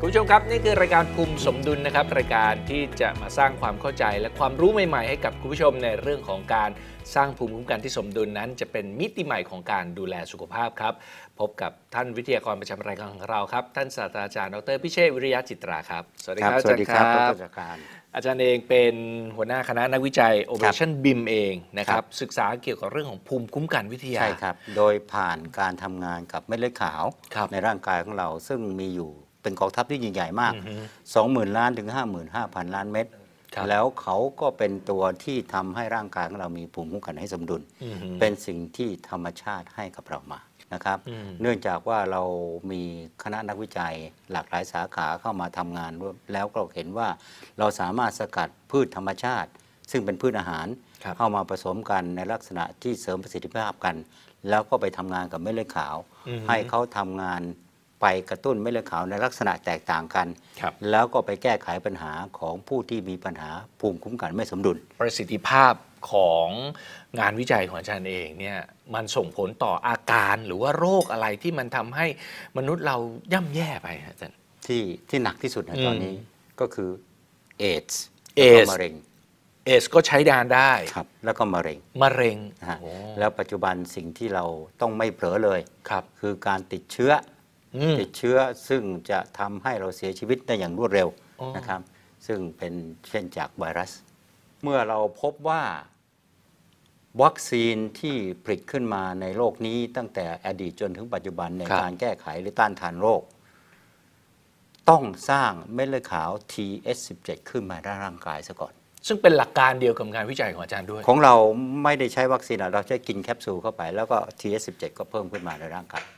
คุณผู้ชมครับ นี่คือรายการภูมิสมดุลนะครับ รายการที่จะมาสร้างความเข้าใจและความรู้ใหม่ ๆ ให้กับคุณผู้ชมในเรื่องของการสร้างภูมิคุ้มกันที่สมดุลนั้น จะเป็นมิติใหม่ของการดูแลสุขภาพครับ พบกับท่านวิทยากรประจำรายการของเราครับ ท่านศาสตราจารย์ดรพิเชษฐ์วิริยะจิตราครับ สวัสดีครับ สวัสดีครับอาดจารย์รจักรการอาจารย์เองเป็นหัวหน้าคณะนักวิจัย Operation BIM เองนะคครัรับบศึกษาเกี่ยวกับเรื่องของภูมิคุ้มกันวิทยา ใช่ครับ โดยผ่านการทำงานกับเม็ดเลือดขาวครับในร่างกายของเราซึ่งมีอยู่ เป็นกองทัพที่ยิ่งใหญ่มากอือฮึ20,000 ล้านถึง 55,000 ล้านเม็ดครับแล้วเขาก็เป็นตัวที่ทำให้ร่างกายของเรามีภูมิคุ้มกันให้สมดุลอือฮึเป็นสิ่งที่ธรรมชาติให้กับเรามานะครับอืมเนื่องจากว่าเรามีคณะนักวิจัยหลากหลายสาขาเข้ามาทำงานร่วมแล้วก็เห็นว่าเราสามารถสกัดพืชธรรมชาติ ซึ่งเป็นพืชอาหารครับเข้ามาผสมกันในลักษณะที่เสริมประสิทธิภาพกัน แล้วก็ไปทำงานกับเม็ดเลือดขาวอือฮึให้เขาทำงาน ไปกระตุ้นเม็ดเลือดขาวในลักษณะแตกต่างกันครับแล้วก็ไปแก้ไขปัญหาของผู้ที่มีปัญหาภูมิคุ้มกันไม่สมดุล ประสิทธิภาพของงานวิจัยของอาจารย์เองเนี่ยมันส่งผลต่ออาการหรือว่าโรคอะไรที่มันทำให้มนุษย์เราย่ำแย่ไปฮะอาจารย์ที่ที่หนักที่สุดในอืมตอนนี้ก็คือเอดส์เอแล้วดส์ก็มะเร็งเอสก็ใช้ดานได้ครับ แล้วก็มะเร็งมะเร็งนะฮะโอ้แล้วปัจจุบันสิ่งที่เราต้องไม่เผลอเลยครับ คือการติดเชื้ออืม ติดเชื้อซึ่งจะทำให้เราเสียชีวิตได้อย่างรวดเร็วอ๋อนะครับ ซึ่งเป็นเช่นจากไวรัส เมื่อเราพบว่าวัคซีนที่ผลิตขึ้นมาในโลกนี้ตั้งแต่อดีตจนถึงปัจจุบันในการแก้ไขหรือต้านทานโรค ต้องสร้างเม็ดเลือดขาว TS17 ขึ้นมาในร่างกายซะก่อน ซึ่งเป็นหลักการเดียวกับงานวิจัยของอาจารย์ด้วย ของเราไม่ได้ใช้วัคซีนอะเราใช้กินแคปซูลเข้าไปแล้วก็ TS17 ก็เพิ่มขึ้นมาในร่างกายโอ้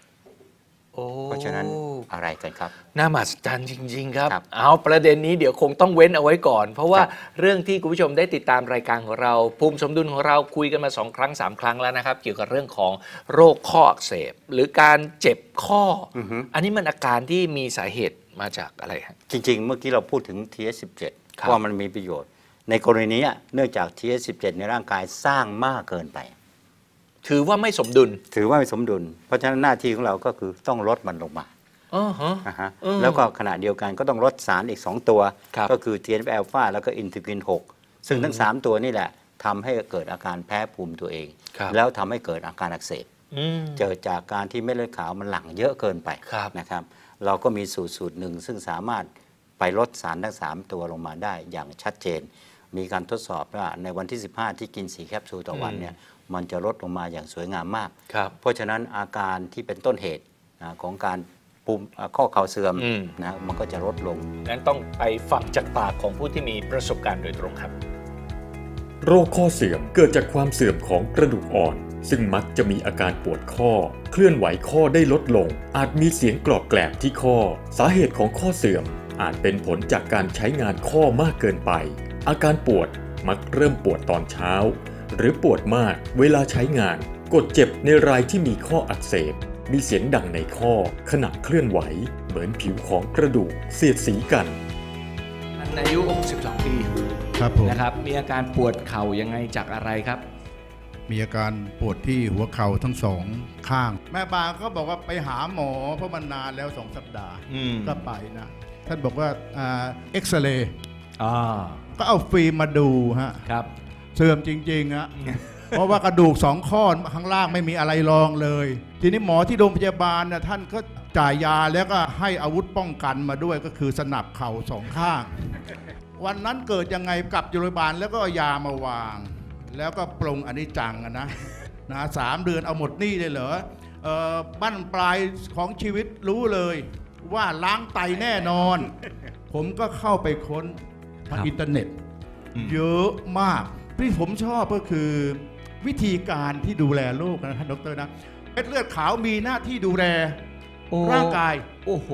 เพราะฉะนั้นอะไรกันครับ น่ามหัศจรรย์จริงๆครับครับ เอาประเด็นนี้เดี๋ยวคงต้องเว้นเอาไว้ก่อน เพราะว่าครับเรื่องที่คุณผู้ชมได้ติดตามรายการของเรา ภูมิสมดุลของเราคุยกันมาสองครั้งสามครั้งแล้วนะครับ เกี่ยวกับเรื่องของโรคข้ออักเสบ หรือการเจ็บข้อออฮึอันนี้มันอาการที่มีสาเหตุมาจากอะไรฮะจริง ๆ เมื่อกี้เราพูดถึง TS17 ครับว่ามันมีประโยชน์ ในกรณีนี้เนื่องจาก TS17 ในร่างกายสร้างมากเกินไป ถือว่าไม่สมดุล ถือว่าไม่สมดุล เพราะฉะนั้นหน้าที่ของเราก็คือต้องลดมันลงมาอ๋อฮะนะฮะอืมแล้วก็ขณะเดียวกันก็ต้องลดสารอีก 2 ตัวครับก็คือ TNF อ l p h a แล้วก็อินทิกิน 6 ซึ่งทั้ง 3 ตัวนี่แหละทำให้เกิดอาการแพ้ภูมิตัวเองครับแล้วทำให้เกิดอาการอักเสบอืมเกิดจากการที่เม็ดเลือดขาวมันหลั่งเยอะเกินไปครับนะครับ เราก็มีสูตรสูตรหนึ่งซึ่งสามารถไปลดสารทั้ง 3 ตัวลงมาได้อย่างชัดเจน มีการทดสอบว่าในวันที่ 15 ที่กิน 4 แคปซูลต่อวันเนี่ยมันจะลดลงมาอย่างสวยงามมากครับเพราะฉะนั้นอาการที่เป็นต้นเหตุนะของการปุ่มอ่าข้อเข่าเสื่อมอืมนะมันก็จะลดลงงั้นต้องไปฟังจากปากของผู้ที่มีประสบการณ์โดยตรงครับ โรคข้อเสื่อมเกิดจากความเสื่อมของกระดูกอ่อน ซึ่งมักจะมีอาการปวดข้อ เคลื่อนไหวข้อได้ลดลง อาจมีเสียงกรอบแกรบที่ข้อ สาเหตุของข้อเสื่อมอาจเป็นผลจากการใช้งานข้อมากเกินไป อาการปวดมักเริ่มปวดตอนเช้า หรือปวดมากเวลาใช้งาน กดเจ็บในรายที่มีข้ออักเสบ มีเสียงดังในข้อขณะเคลื่อนไหว เหมือนผิวของกระดูกเสียดสีกันท่านอายุ 62 ปีครับผมนะครับ มีอาการปวดเข่ายังไงจากอะไรครับ มีอาการปวดที่หัวเข่าทั้งสองข้าง แม่บางก็บอกว่าไปหาหมอเพราะมันนานแล้วสองสัปดาห์อืมก็ไปนะ ท่านบอกว่าอ่าเอ็กซเรย์อ่า ก็เอาฟิล์มมาดูฮะครับ เสื่อมจริงๆฮะเพราะว่ากระดูกสองข้อข้างล่างไม่มีอะไรรองเลย ทีนี้หมอที่โรงพยาบาลนะท่านก็จ่ายยาแล้วก็ให้อาวุธป้องกันมาด้วยก็คือสนับเข่าสองข้าง วันนั้นเกิดยังไงกลับโรงพยาบาลแล้วก็เอายามาวาง แล้วก็ปรงอนิจจังอะนะนะสามเดือนเอาหมดหนี้เลยเหรอเอ่อบั้นปลายของชีวิตรู้เลย ว่าล้างไตแน่นอน ผมก็เข้าไปค้น ทางครับอินเทอร์เน็ต เยอะมากที่ผมชอบก็คือ วิธีการที่ดูแลโรคนะท่านดรนะเม็ดเลือดขาวมีหน้าที่ดูแลโอ้ร่างกาย โอ้โห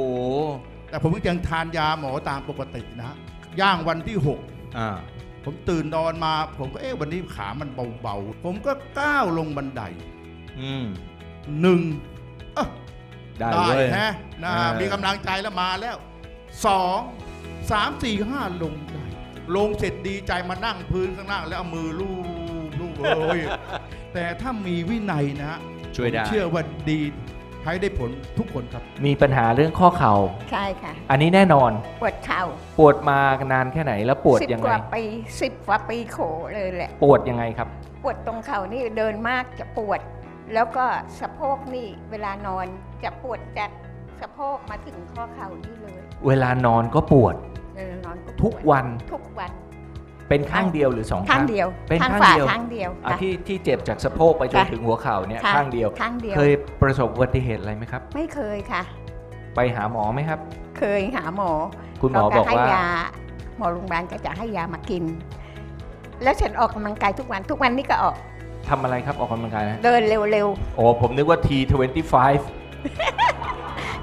แต่ผมยังทานยาหมอตามปกตินะย่างวันที่อ่า6ผมตื่นนอนมา ผมก็เอ๊ะวันนี้ขามันเบาๆ ผมก็ก้าวลงบันไดอืมหนึ่งเอ้อได้ได้เว้ยฮะนะเออมีกำลังใจแล้วมาแล้วสองสามสี่ห้าลงได้ ลงเสร็จดีใจมานั่งพื้นข้างล่างแล้วเอามือลูบลูบโอ้ยแต่ถ้ามีวินัยนะฮะช่วยได้ ผมเชื่อว่าดีช้ได้ผลทุกคนครับ มีปัญหาเรื่องข้อเข่า ใช่ค่ะ อันนี้แน่นอน ปวดเข่าปวดมานานแค่ไหนแล้วปวดสิบยังกไง ว่าปีสิบกว่าปีโขเลยแหละ ปวดยังไงครับ ปวดตรงเข่านี่เดินมากจะปวด แล้วก็สะโพกนี่เวลานอนจะปวดจากสะโพกมาถึงข้อเข่านี่เลย เวลานอนก็ปวด ทุกวันทุกวัน เป็นข้างเดียวหรือสองข้างเดียวเป็นข้างข้างฝ่าเดียวข้างเดียวอะค่ะที่ที่เจ็บจากสะโพกไปจนค่ะถึงหัวเข่าเนี่ยค่ะข้างเดียวข้างเดียว เคยประสบอุบัติเหตุอะไรไหมครับ ไม่เคยค่ะ ไปหาหมอไหมครับ เคยหาหมอ คุณหมอเขบอกให้ว่ายาหมอโรงพยาบาลก็จะให้ยามากิน แล้วฉันออกกำลังกายทุกวันทุกวันนี้ก็ออกทำอะไรครับออกกำลังกายนะเดินเร็วโอ้ผมนึกว่า T25 ๆ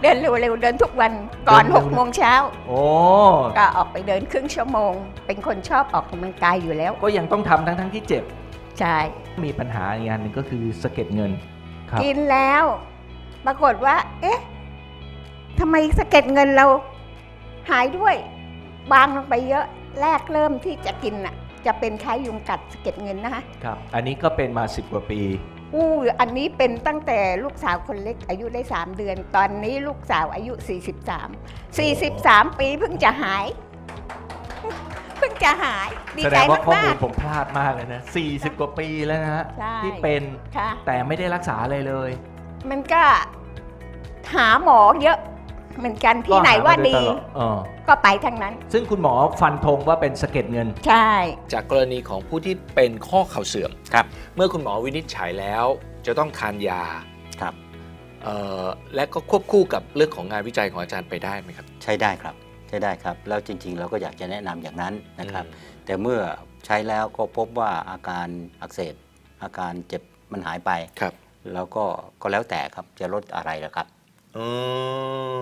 เดินเร็วๆเดินทุกวันก่อนเดินเร็วหกโมงเช้าโอ้ก็ออกไปเดินครึ่งชั่วโมง เป็นคนชอบออกกำลังกายอยู่แล้วก็ยังต้องทำทั้งทั้งที่เจ็บ ใช่มีปัญหาอีกอันหนึ่งก็คือสะเก็ดเงิน ครับ กินแล้ว ปรากฏว่า เอ๊ะทำไมสะเก็ดเงินเราหายด้วยบางลงไปเยอะแรกเริ่มที่จะกินน่ะ จะเป็นคล้ายยุงกัดสะเก็ดเงินนะคะ ครับ อันนี้ก็เป็นมา 10 กว่าปี อู้อันนี้เป็นตั้งแต่ลูกสาวคนเล็กอายุได้ 3 เดือน ตอนนี้ลูกสาวอายุ 43 43 ปีเพิ่งจะหาย เพิ่งจะหายดีแสใจดงว่าข้อมามูลกผมพลาดมากเลยนะ 40 กว่าปีแล้วนะฮะ ใช่ ที่เป็นๆค่ะ แต่ไม่ได้รักษาอะไรเลย มันก็หาหมอเยอะ เหมือนกันที่ไหนว่าดีก็หมโยตลอเออก็ไปทั้งนั้น ซึ่งคุณหมอฟันธงว่าเป็นสะเก็ดเงิน ใช่ จากกรณีของผู้ที่เป็นข้อเข่าเสื่อมครับ เมื่อคุณหมอวินิจฉัยแล้ว จะต้องทานยาครับเอ่อและก็ควบคู่กับเรื่องของงานวิจัยของอาจารย์ไปได้ไหมครับ ใช้ได้ครับใช้ได้ครับ แล้วจริง ๆ เราก็อยากจะแนะนำอย่างนั้นนะครับอืมแต่เมื่อใช้แล้วก็พบว่าอาการอักเสบอาการเจ็บมันหายไปครับ แล้วก็ก็แล้วแต่ครับจะลดอะไรล่ะครับ เอ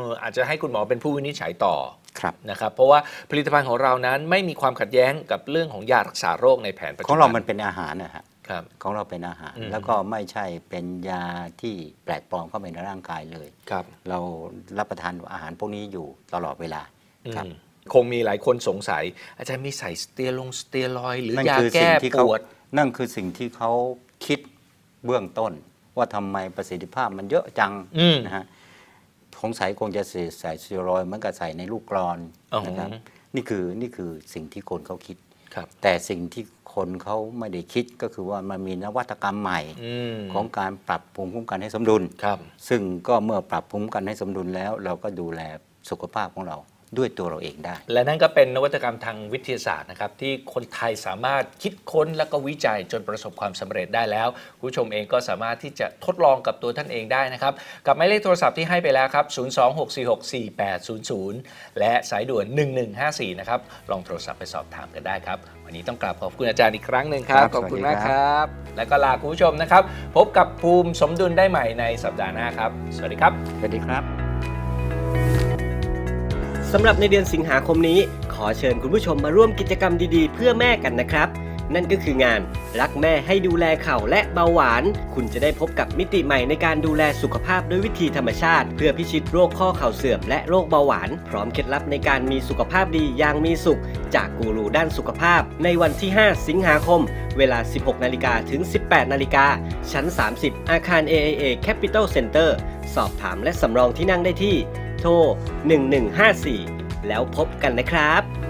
ออาจจะให้คุณหมอเป็นผู้วินิจฉัยต่อครับนะครับเพราะว่าผลิตภัณฑ์ของเรานั้นไม่มีความขัดแย้งกับเรื่องของยารักษาโรคในแผนปัจจุขบัองเรามันเป็นอาหารนะฮะครับของเราเป็นอาหารอืมแล้วก็ไม่ใช่เป็นยาที่แปลกปลอมเข้าไปในร่างกายเลยครับ เรารับประทานอาหารพวกนี้อยู่ตลอดเวลาครับอืมคงมีหลายคนสงสัย อาจารย์มีใส่สเตียลงสเตียรอยด์หรือนั่นยาคือแก้สิ่งที่ปเขาวดนั่นคือสิ่งที่เขาคิดเบื้องต้น ว่าทำไมประสิทธิภาพมันเยอะจังอืมนะฮะ สงสัยคงจะใส่ใส่สเตียรอยด์เหมือนกับใส่ในลูกกรอนอ๋อนะครับนี่คือนี่คือสิ่งที่คนเขาคิดครับแต่สิ่งที่คนเขาไม่ได้คิดก็คือว่ามันมีนวัตกรรมใหม่อืมของการปรับภูมิคุ้มกันให้สมดุลครับ ซึ่งก็เมื่อปรับภูมิคุ้มกันให้สมดุลแล้ว เราก็ดูแลสุขภาพของเรา ด้วยตัวเราเองได้ และนั่นก็เป็นนวัตกรรมทางวิทยาศาสตร์นะครับที่คนไทยสามารถคิดค้นและก็วิจัยจนประสบความสำเร็จได้แล้วคุณผู้ชมเองก็สามารถที่จะทดลองกับตัวท่านเองได้นะครับ กับหมายเลขโทรศัพท์ที่ให้ไปแล้วครับ 026464800 และสายด่วน 1154 นะครับ ลองโทรศัพท์ไปสอบถามกันได้ครับ วันนี้ต้องกราบขอบคุณอาจารย์อีกครั้งหนึ่งครับครับขอบคุณสวัสดีมากคครับรับ และก็ลาคุณผู้ชมนะครับ พบกับภูมิสมดุลได้ใหม่ในสัปดาห์หน้าครับ สวัสดีครับ สวัสดีครับ สำหรับในเดือนสิงหาคมนี้ ขอเชิญคุณผู้ชมมาร่วมกิจกรรมดีๆ เพื่อแม่กันนะครับ นั่นก็คืองานรักแม่ให้ดูแลเข่าและเบาหวาน คุณจะได้พบกับมิติใหม่ในการดูแลสุขภาพด้วยวิธีธรรมชาติ เพื่อพิชิตโรคข้อเข่าเสื่อมและโรคเบาหวาน พร้อมเคล็ดลับในการมีสุขภาพดีอย่างมีสุข จากกูรูด้านสุขภาพ ในวันที่ 5 สิงหาคม เวลา 16 นาฬิกาถึง 18 นาฬิกาชั้น 30 อาคาร AIA Capital Center สอบถามและสำรองที่นั่งได้ที่ โทร 1154 แล้วพบกันนะครับ